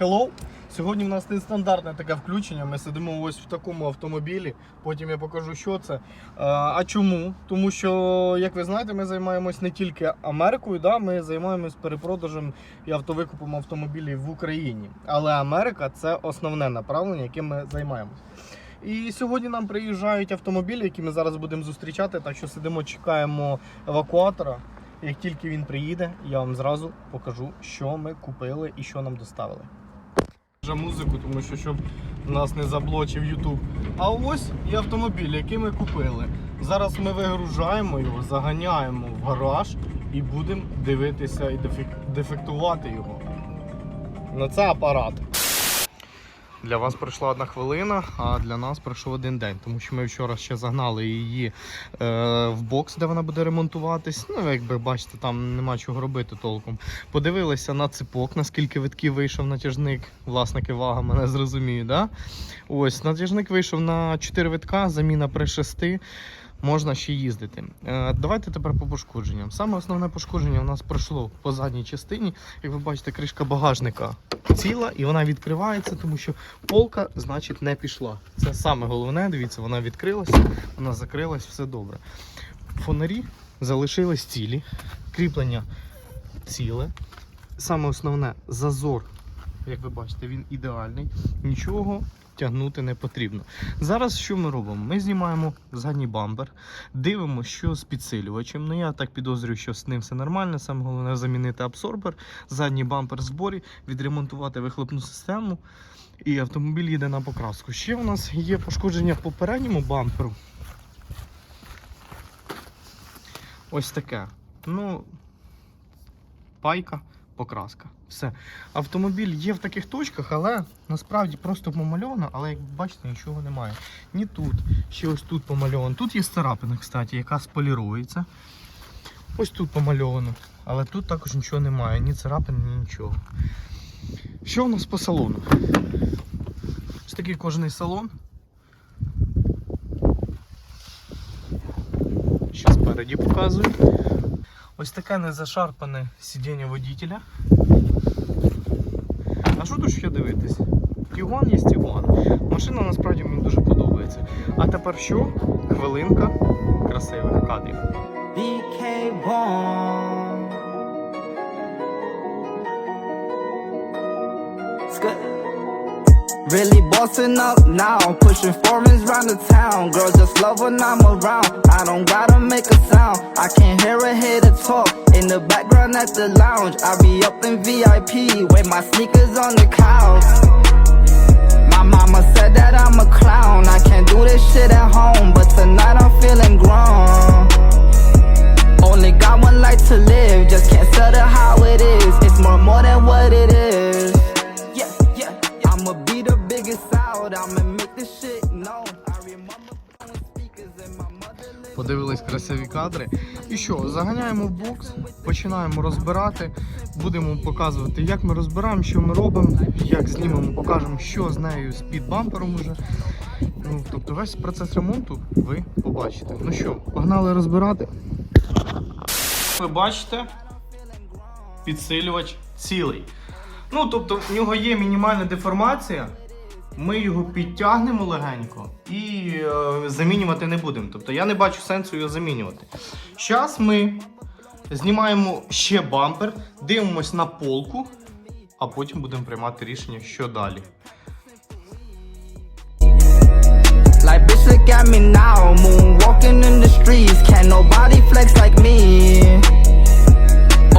Hello! Сьогодні в нас нестандартне таке включення. Ми сидимо ось в такому автомобілі. Потім я покажу, що це. А, чому? Тому що, як ви знаєте, ми займаємось не тільки Америкою, да? ми займаємось перепродажем і автовикупом автомобілів в Україні. Але Америка це основне направлення, яким ми займаємось. І сьогодні нам приїжджають автомобілі, які ми зараз будемо зустрічати. Так що сидимо, чекаємо евакуатора. Як тільки він приїде, я вам зразу покажу, що ми купили і що нам доставили. Музику, тому що щоб нас не заблочив YouTube. А ось і автомобіль, який ми купили. Зараз ми вигружаємо його, заганяємо в гараж і будемо дивитися і дефектувати його. На це апарат. Для вас пройшла одна хвилина, а для нас пройшов один день, тому що ми вчора ще загнали її е, в бокс, де вона буде ремонтуватись. Ну, якби бачите, там нема чого робити толком. Подивилися на ципок, наскільки витків вийшов натяжник. Власники вага мене зрозуміють. Да? Ось натяжник вийшов на 4 витка, заміна при 6. Можна ще їздити. Е, давайте тепер по пошкодженням. Саме основне пошкодження у нас пройшло по задній частині. Як ви бачите, кришка багажника ціла і вона відкривається, тому що полка, значить, не пішла. Це саме головне. Дивіться, вона відкрилася, вона закрилась, все добре. Фонарі залишились цілі, кріплення ціле. Саме основне зазор, як ви бачите, він ідеальний. Нічого тягнути не потрібно. Зараз що ми робимо? Ми знімаємо задній бампер, дивимося, що з підсилювачем. Ну я так підозрюю, що з ним все нормально. Саме головне замінити абсорбер, задній бампер в зборі, відремонтувати вихлопну систему. І автомобіль їде на покраску. Ще у нас є пошкодження по передньому бамперу. Ось таке. Ну, пайка, покраска. Все. Автомобіль є в таких точках, але насправді просто помальовано, але як бачите, нічого немає. Ні тут, ще ось тут помальовано. Тут є старапина, кстати, яка сполірується. Ось тут помальовано. Але тут також нічого немає, ні царапин, ні нічого. Що у нас по салону? Ось такий кожний салон. Ще спереді показую. Ось таке незашарпане сидіння водителя. А що тут ще дивитись? Тігуан є Тігуан. Машина насправді мені дуже подобається. А тепер що? Хвилинка красивих кадрів. BK1. Scut. Really bossing up now, pushing foreigns round the town. Girls just love when I'm around. I don't gotta make a sound. I can't hear a hater talk in the background at the lounge. I be up in VIP with my sneakers on the couch. My mama said that I'm a clown. I can't do this shit at home, but tonight I'm що, заганяємо в бокс, починаємо розбирати, будемо показувати, як ми розбираємо, що ми робимо, як знімемо, покажемо, що з нею з під бампером уже. Ну, тобто весь процес ремонту ви побачите. Ну що, погнали розбирати. Ви бачите, підсилювач цілий. Ну, тобто, в нього є мінімальна деформація. Ми його підтягнемо легенько і е, замінювати не будемо. Тобто я не бачу сенсу його замінювати. Зараз ми знімаємо ще бампер, дивимось на полку, а потім будемо приймати рішення, що далі.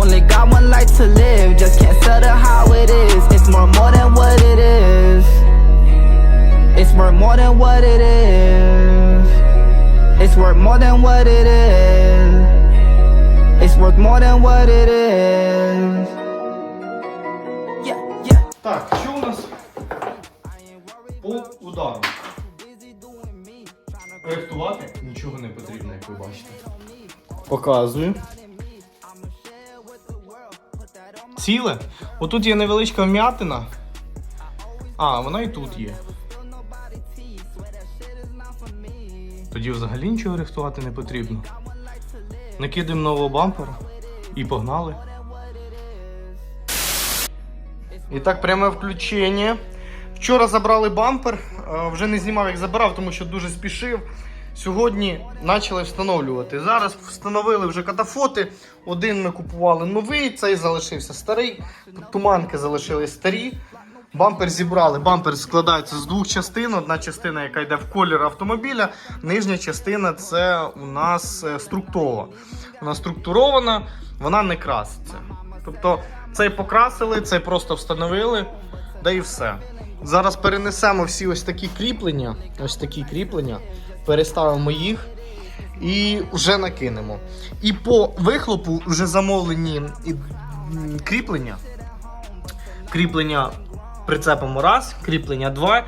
Only got one life to live, just can't settle how it is. It's more more than what it is. Than what it is. It's worth more than what it is. It's worth more than what it is. Yeah, yeah. Так, що у нас по удару? Рихтувати нічого не потрібно, як ви бачите. Показую. Ціле. Отут є невеличка вм'ятина. А, вона і тут є. Тоді взагалі нічого рихтувати не потрібно. Накидаємо нового бампера і погнали. І так, пряме включення. Вчора забрали бампер, е, вже не знімав, як забирав, тому що дуже спішив. Сьогодні почали встановлювати. Зараз встановили вже катафоти. Один ми купували новий, цей залишився старий. Туманки залишились старі. Бампер зібрали. Бампер складається з двох частин. Одна частина, яка йде в колір автомобіля, нижня частина це у нас е, структова. Вона структурована, вона не краситься. Тобто цей покрасили, цей просто встановили, да і все. Зараз перенесемо всі ось такі кріплення. Ось такі кріплення. Переставимо їх і вже накинемо. І по вихлопу вже замовлені кріплення. Кріплення прицепимо раз, кріплення два.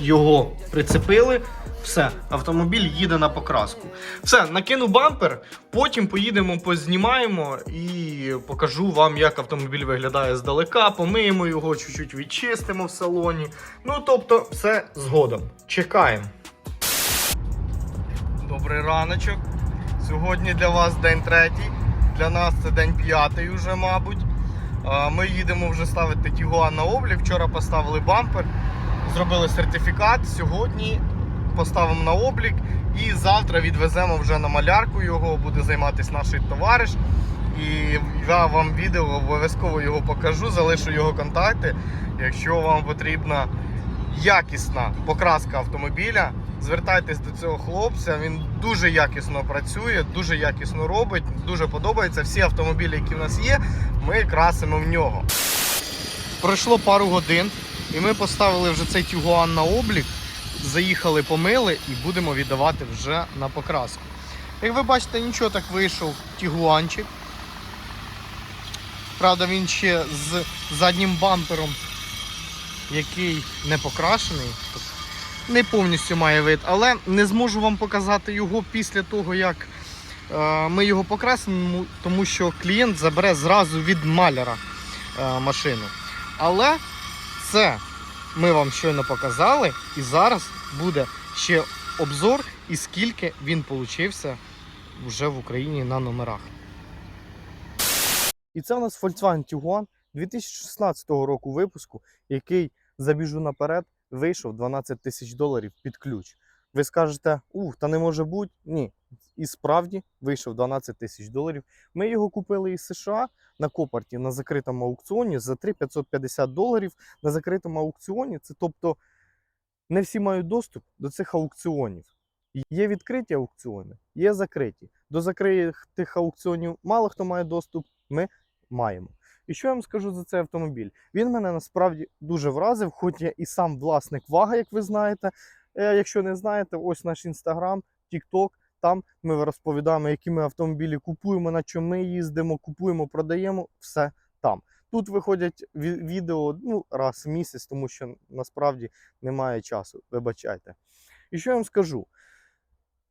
Його прицепили. Все, автомобіль їде на покраску. Все, накину бампер, потім поїдемо, познімаємо і покажу вам, як автомобіль виглядає здалека. Помиємо його, чуть-чуть відчистимо в салоні. Ну, тобто, все згодом. Чекаємо. Добрий раночок. Сьогодні для вас день третій. Для нас це день п'ятий уже, мабуть. Ми їдемо вже ставити Тігуан на облік. Вчора поставили бампер, зробили сертифікат. Сьогодні поставимо на облік і завтра відвеземо вже на малярку його, буде займатися наш товариш. І я вам відео обов'язково його покажу, залишу його контакти. Якщо вам потрібна якісна покраска автомобіля, звертайтесь до цього хлопця. Він дуже якісно працює, дуже якісно робить, дуже подобається. Всі автомобілі, які в нас є, ми красимо в нього. Пройшло пару годин, і ми поставили вже цей тюгуан на облік. Заїхали, помили і будемо віддавати вже на покраску. Як ви бачите, нічого так вийшов тігуанчик. Правда, він ще з заднім бампером, який не покрашений. Не повністю має вид, але не зможу вам показати його після того, як е, ми його покрасимо, тому що клієнт забере зразу від маляра е, машину. Але це ми вам щойно показали, і зараз буде ще обзор, і скільки він получився вже в Україні на номерах. І це у нас Volkswagen Tiguan 2016 року випуску, який забіжу наперед, вийшов 12 тисяч доларів під ключ. Ви скажете, ух, та не може бути. Ні. І справді вийшов 12 тисяч доларів. Ми його купили із США на Копарті на закритому аукціоні за 3,550 доларів на закритому аукціоні. Це тобто не всі мають доступ до цих аукціонів. Є відкриті аукціони, є закриті. До закритих аукціонів мало хто має доступ, ми маємо. І що я вам скажу за цей автомобіль? Він мене насправді дуже вразив, хоч я і сам власник вага, як ви знаєте. Е, Якщо не знаєте, ось наш інстаграм, Тікток. Там ми розповідаємо, які ми автомобілі купуємо, на чому ми їздимо, купуємо, продаємо, все там. Тут виходять відео ну, раз в місяць, тому що насправді немає часу. Вибачайте. І що я вам скажу?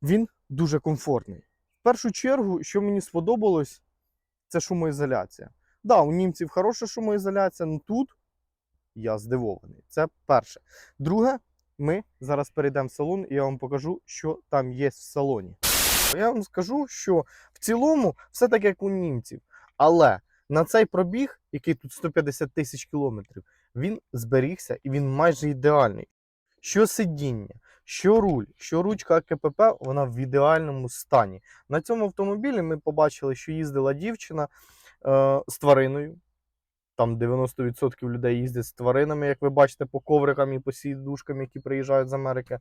Він дуже комфортний. В першу чергу, що мені сподобалось, це шумоізоляція. Да, у німців хороша шумоізоляція, але тут я здивований. Це перше. Друге, ми зараз перейдемо в салон і я вам покажу, що там є в салоні. Я вам скажу, що в цілому все так, як у німців. Але на цей пробіг, який тут 150 тисяч кілометрів, він зберігся і він майже ідеальний. Що сидіння, що руль, що ручка КПП, вона в ідеальному стані. На цьому автомобілі ми побачили, що їздила дівчина з твариною. Там 90% людей їздять з тваринами, як ви бачите, по коврикам і по сідушкам, які приїжджають з Америки.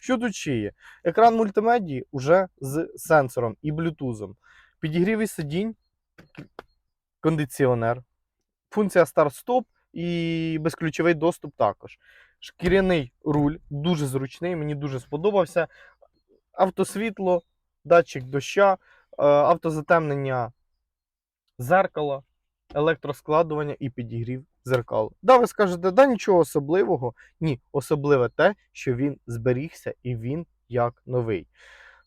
Що тут ще є? Екран мультимедії вже з сенсором і блютузом. Підігрівий сидінь, кондиціонер, функція старт-стоп і безключовий доступ також. Шкіряний руль, дуже зручний, мені дуже сподобався. Автосвітло, датчик доща, е, автозатемнення зеркала, електроскладування і підігрів зеркал. Да, ви скажете, да нічого особливого. Ні, особливе те, що він зберігся і він як новий.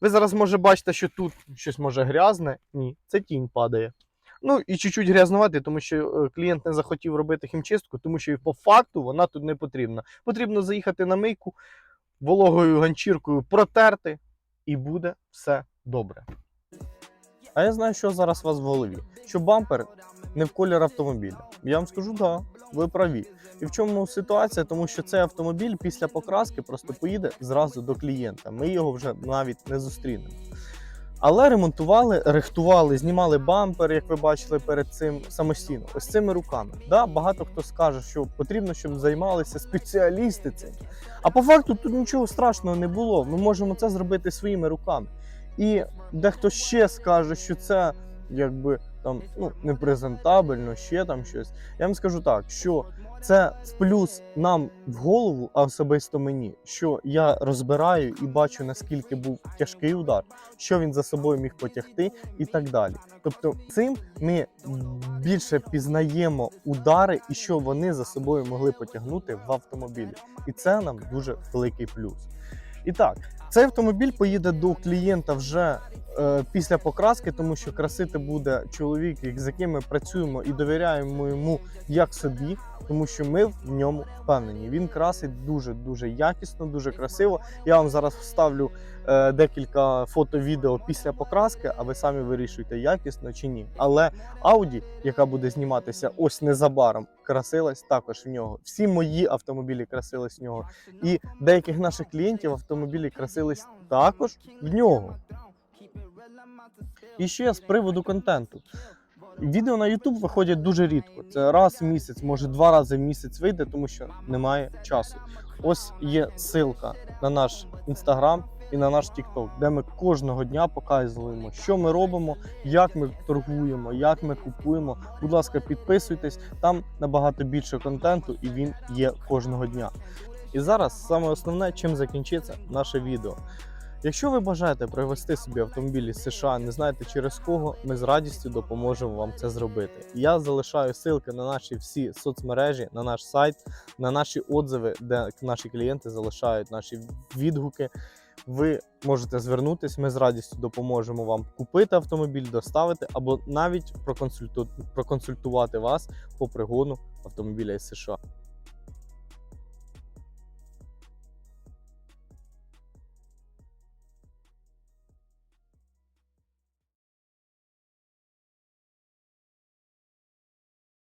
Ви зараз може бачите, що тут щось може грязне. Ні, це тінь падає. Ну і чуть-чуть грязнувати, тому що е, клієнт не захотів робити хімчистку, тому що і по факту вона тут не потрібна. Потрібно заїхати на мийку, вологою ганчіркою протерти, і буде все добре. А я знаю, що зараз у вас в голові. Що бампер не в колір автомобіля. Я вам скажу, так, ви праві. І в чому ситуація? Тому що цей автомобіль після покраски просто поїде зразу до клієнта. Ми його вже навіть не зустрінемо. Але ремонтували, рихтували, знімали бампер, як ви бачили перед цим самостійно, ось цими руками. Да, багато хто скаже, що потрібно, щоб займалися спеціалісти цим. А по факту тут нічого страшного не було. Ми можемо це зробити своїми руками. І дехто ще скаже, що це якби там ну непрезентабельно, ще там щось. Я вам скажу так, що це в плюс нам в голову, а особисто мені, що я розбираю і бачу наскільки був тяжкий удар, що він за собою міг потягти, і так далі. Тобто, цим ми більше пізнаємо удари і що вони за собою могли потягнути в автомобілі, і це нам дуже великий плюс. І так, цей автомобіль поїде до клієнта вже е, після покраски, тому що красити буде чоловік, з яким ми працюємо і довіряємо йому як собі, тому що ми в ньому впевнені. Він красить дуже дуже якісно, дуже красиво. Я вам зараз вставлю е, декілька фото-відео після покраски, а ви самі вирішуєте, якісно чи ні. Але Audi, яка буде зніматися ось незабаром, красилась також в нього. Всі мої автомобілі красились в нього. І деяких наших клієнтів автомобілі красились також в нього. І ще з приводу контенту. Відео на YouTube виходять дуже рідко. Це раз в місяць, може два рази в місяць вийде, тому що немає часу. Ось є ссылка на наш інстаграм і на наш TikTok, де ми кожного дня показуємо, що ми робимо, як ми торгуємо, як ми купуємо. Будь ласка, підписуйтесь, там набагато більше контенту, і він є кожного дня. І зараз саме основне, чим закінчиться наше відео. Якщо ви бажаєте привезти собі автомобіль із США, не знаєте через кого, ми з радістю допоможемо вам це зробити. Я залишаю ссылки на наші всі соцмережі, на наш сайт, на наші отзиви, де наші клієнти залишають наші відгуки. Ви можете звернутись, ми з радістю допоможемо вам купити автомобіль, доставити або навіть проконсульту... проконсультувати вас по пригону автомобіля із США.